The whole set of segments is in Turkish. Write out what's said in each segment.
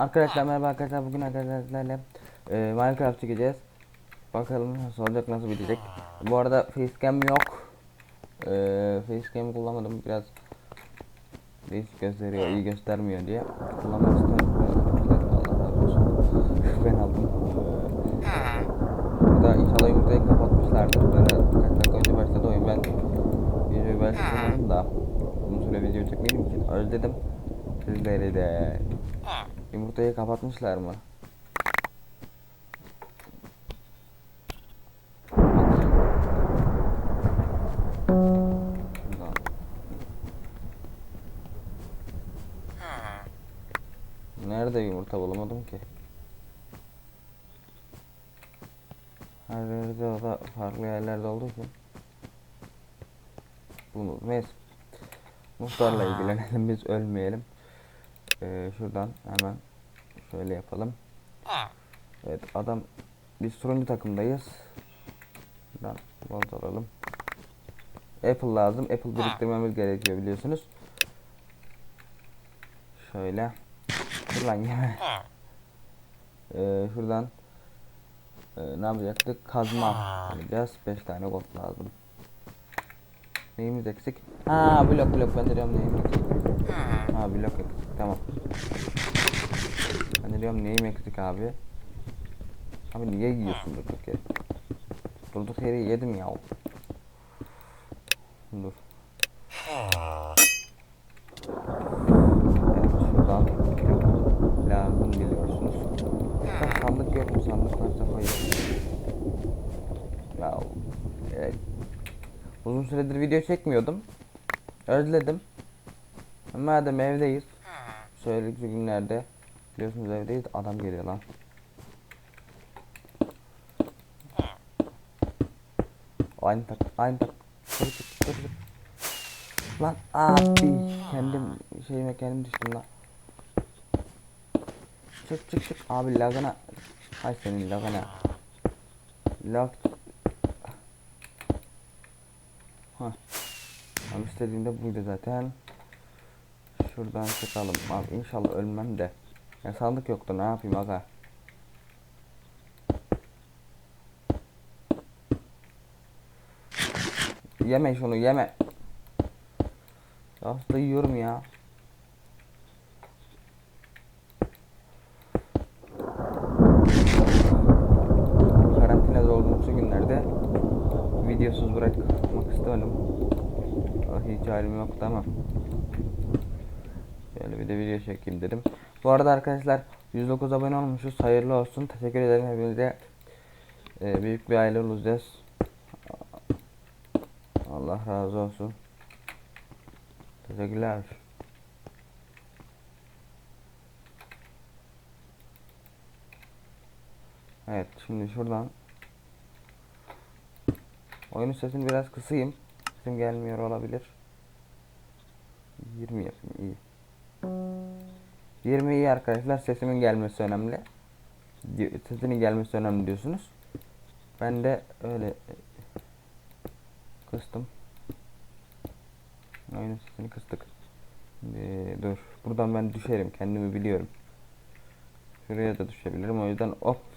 Arkadaşlar merhaba arkadaşlar bugün arkadaşlarla e, Minecraft çekeceğiz. Bakalım nasıl olacak nasıl bitecek. Bu arada facecam yok. E, facecam kullanmadım biraz değişik gösteriyor iyi göstermiyor diye. Kullanmak olsun. ben aldım. Burada inşallah yumurtayı kapatmışlardır. Böyle kaç dakika önce başladı oyun ben videoyu başlatamadım da uzun süre video çekmediğim için özledim. Sizleri de. Yumurtayı kapatmışlar mı? Nerede yumurta bulamadım ki? Her yerde o da farklı yerlerde olduğu için. Bunu neyse. Muhtarla ilgilenelim biz ölmeyelim. Ee, şuradan hemen şöyle yapalım. Evet adam biz turuncu takımdayız. Şuradan gold alalım. Apple lazım. Apple biriktirmemiz gerekiyor biliyorsunuz. Şöyle. Dur lan yeme. Ee, şuradan e, ne yapacaktık? Kazma alacağız. 5 tane gold lazım. Neyimiz eksik? Ha blok blok ben diyorum neyim eksik. Ha blok eksik tamam. Ben diyorum neyim eksik abi. Abi niye yiyorsun durduk yere? Durduk yere yedim ya. Dur. Evet şuradan lazım biliyorsunuz. Sandık yok mu? Sandık varsa koyuyorum. Ya evet. Uzun süredir video çekmiyordum. Özledim. Madem evdeyiz. Söyledik günlerde. Biliyorsunuz evdeyiz. Adam geliyor lan. Aynı tak, aynı tak. Dur, dur, dur, dur. Lan abi kendim şeyime kendim düştüm lan. Çık çık çık abi lagana. Hay senin lagana. Lag. Hah. Tam istediğimde buydu zaten. Şuradan çıkalım abi inşallah ölmem de. Ya sandık yoktu ne yapayım aga. Yeme şunu yeme. Aslında yiyorum ya. Karantinada olduğum şu günlerde videosuz bırakmak istemedim. Ah, Hiç halim yoktu ama. Şöyle bir de video çekeyim dedim. Bu arada arkadaşlar 109 abone olmuşuz. Hayırlı olsun. Teşekkür ederim hepinize. Ee, büyük bir aile olacağız. Allah razı olsun. Teşekkürler. Evet şimdi şuradan Oyunun sesini biraz kısayım. Sesim gelmiyor olabilir. 20 yapayım iyi. 20 iyi arkadaşlar sesimin gelmesi önemli. Sesinin gelmesi önemli diyorsunuz. Ben de öyle e, kıstım. Oyunun sesini kıstık. Şimdi dur. Buradan ben düşerim. Kendimi biliyorum. Şuraya da düşebilirim. O yüzden hop.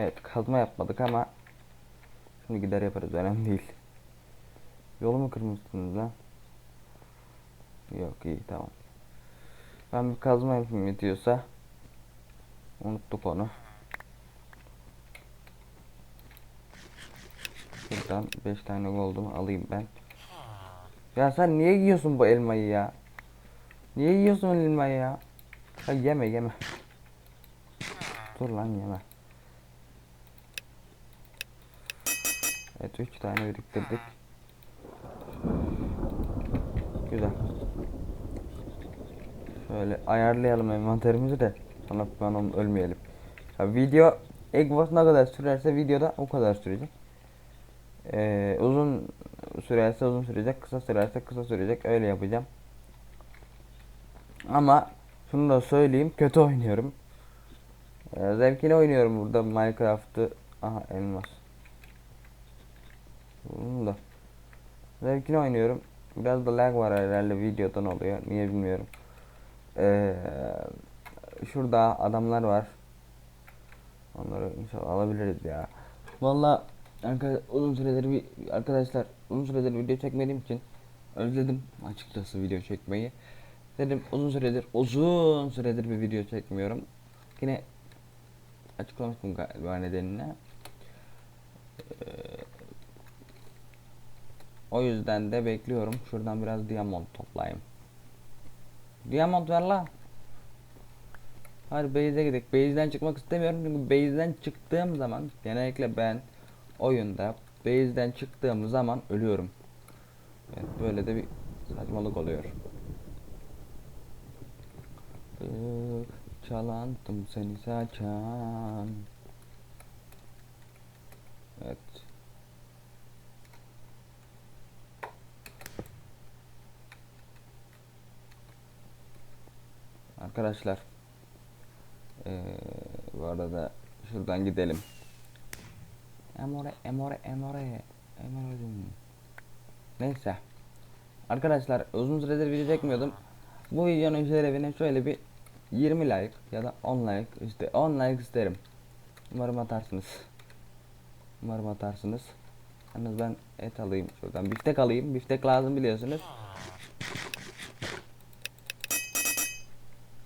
Evet kazma yapmadık ama şimdi gider yaparız önemli değil. Yolumu kırmışsınız lan. Yok iyi tamam. Ben bir kazma yapayım yetiyorsa. Unuttuk onu. Şuradan 5 tane goldumu alayım ben. Ya sen niye yiyorsun bu elmayı ya? Niye yiyorsun elmayı ya? Ha, yeme yeme. Dur lan yeme. Evet 3 tane biriktirdik. Güzel. Şöyle ayarlayalım envanterimizi de sonra ben ölmeyelim. Ya video ilk boss ne kadar sürerse videoda o kadar sürecek. Ee, uzun sürerse uzun sürecek, kısa sürerse kısa sürecek. Öyle yapacağım. Ama şunu da söyleyeyim, kötü oynuyorum. Ee, zevkini oynuyorum burada Minecraft'ı. Aha elmas. Da. Zevkini oynuyorum. Biraz da lag var herhalde videodan oluyor. Niye bilmiyorum. Ee, şurada adamlar var. Onları inşallah alabiliriz ya. Valla uzun süredir bir arkadaşlar uzun süredir video çekmediğim için özledim açıkçası video çekmeyi. Dedim uzun süredir uzun süredir bir video çekmiyorum. Yine açıklamıştım galiba nedenini. Ee, o yüzden de bekliyorum. Şuradan biraz diamond toplayayım. Diamond ver lan. Hadi base'e gidelim. Base'den çıkmak istemiyorum çünkü base'den çıktığım zaman genellikle ben oyunda base'den çıktığım zaman ölüyorum. Evet, böyle de bir saçmalık oluyor. Çalantım seni saçan. Evet. Arkadaşlar ee, bu arada şuradan gidelim. Emore, emore, emore, emore. Neyse. Arkadaşlar uzun süredir video çekmiyordum. Bu videonun şerefine şöyle bir 20 like ya da 10 like işte 10 like isterim. Umarım atarsınız. Umarım atarsınız. Yalnız ben et alayım şuradan. Biftek alayım. Biftek lazım biliyorsunuz.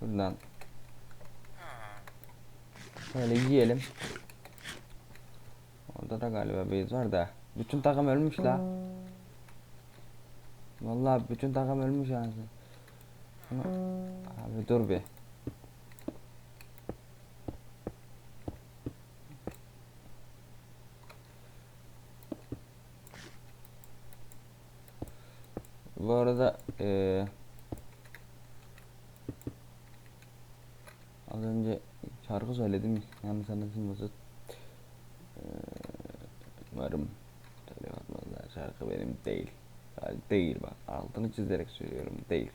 Şuradan Şöyle yiyelim. Orada da galiba base var da. Bütün takım ölmüş la. Vallahi bütün takım ölmüş yani. Abi dur bir. Bu arada eee Az önce şarkı söyledim yanlış anlaşılmasın. Ee, umarım telefonda şarkı benim değil. Değil bak altını çizerek söylüyorum değil.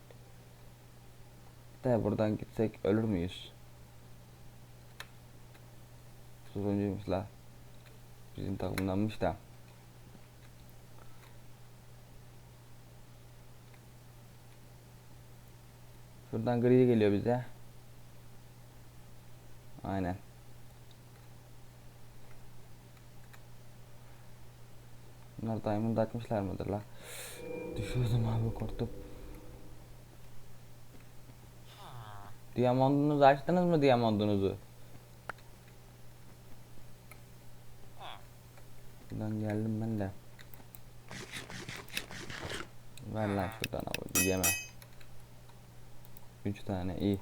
De buradan gitsek ölür müyüz? Sonuncuymuş la. Bizim takımdanmış da. Şuradan gri geliyor bize. Aynen. Bunlar diamond açmışlar mıdır la? Düşüyordum abi korktum. Diamondunuzu açtınız mı diamondunuzu? Buradan geldim ben de. Ver lan şuradan abi yeme. 3 tane iyi.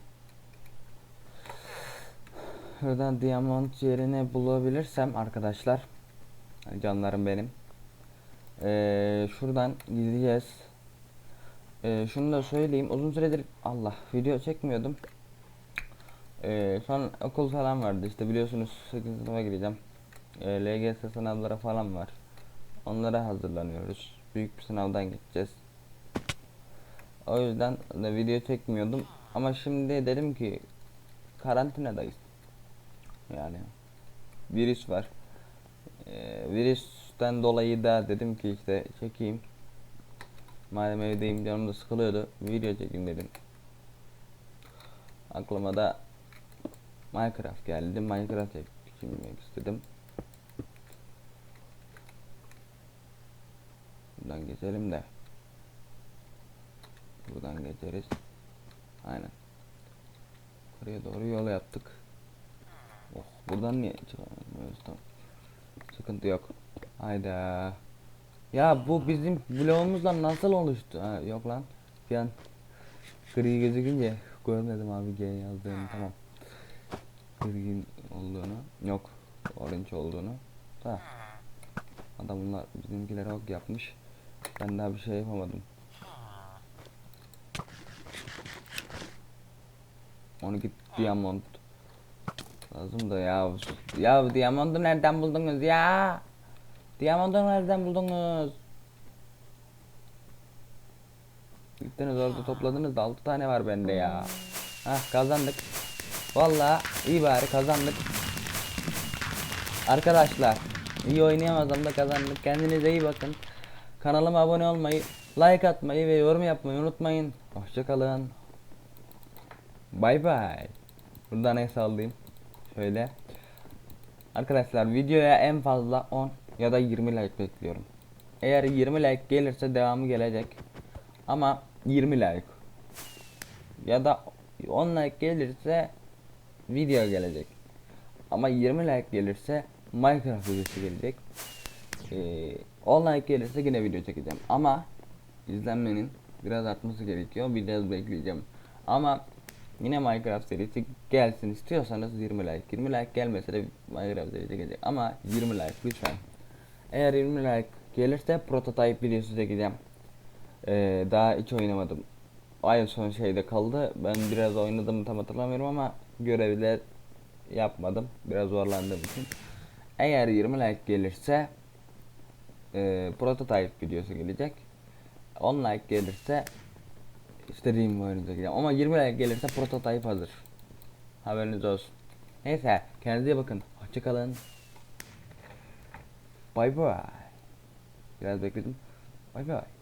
Şuradan diamond yerini bulabilirsem arkadaşlar canlarım benim ee, şuradan gideceğiz. Ee, şunu da söyleyeyim uzun süredir Allah video çekmiyordum. Ee, son okul falan vardı işte biliyorsunuz 8. sınıfa gireceğim ee, LGS sınavlara falan var. Onlara hazırlanıyoruz. Büyük bir sınavdan geçeceğiz o yüzden de video çekmiyordum. Ama şimdi dedim ki karantinadayız yani virüs var. Ee, virüsten dolayı da dedim ki işte çekeyim. Madem evdeyim canım da sıkılıyordu. Video çekeyim dedim. Aklıma da Minecraft geldi. Minecraft çekmek istedim. Buradan geçelim de. Buradan geçeriz. Aynen. Yukarıya doğru yol yaptık. Buradan niye çıkamıyoruz tamam. Sıkıntı yok. Hayda. Ya bu bizim bloğumuzdan nasıl oluştu? Ha, yok lan. Bir an gri gözükünce görmedim abi G yazdığını tamam. Gri olduğunu yok. Orange olduğunu. Da. Adamlar bizimkiler ok yapmış. Ben daha bir şey yapamadım. Onu git diamond Lazım da ya. Ya diamondu nereden buldunuz ya? Diamondu nereden buldunuz? Gittiniz orada topladınız da 6 tane var bende ya. Hah kazandık. Vallahi iyi bari kazandık. Arkadaşlar İyi oynayamazsam da kazandık. Kendinize iyi bakın. Kanalıma abone olmayı, like atmayı ve yorum yapmayı unutmayın. Hoşçakalın. Bay bay. Buradan el sallayayım. Şöyle. Arkadaşlar videoya en fazla 10 ya da 20 like bekliyorum. Eğer 20 like gelirse devamı gelecek. Ama 20 like ya da 10 like gelirse video gelecek. Ama 20 like gelirse Minecraft videosu gelecek. Ee, 10 like gelirse yine video çekeceğim. Ama izlenmenin biraz artması gerekiyor. Biraz bekleyeceğim. Ama yine Minecraft serisi gelsin istiyorsanız 20 like. 20 like gelmese de Minecraft serisi gelecek. Ama 20 like lütfen. Eğer 20 like gelirse prototype videosu çekeceğim. Ee, daha hiç oynamadım. Ay son şeyde kaldı. Ben biraz oynadım tam hatırlamıyorum ama görevler yapmadım. Biraz zorlandığım için. Eğer 20 like gelirse e, prototype videosu gelecek. 10 like gelirse istediğim oyunu çekeceğim. Ama 20 like gelirse prototype hazır. Haberiniz olsun. Neyse kendinize bakın. Hoşçakalın. Bay bay. Biraz bekledim. Bay bay.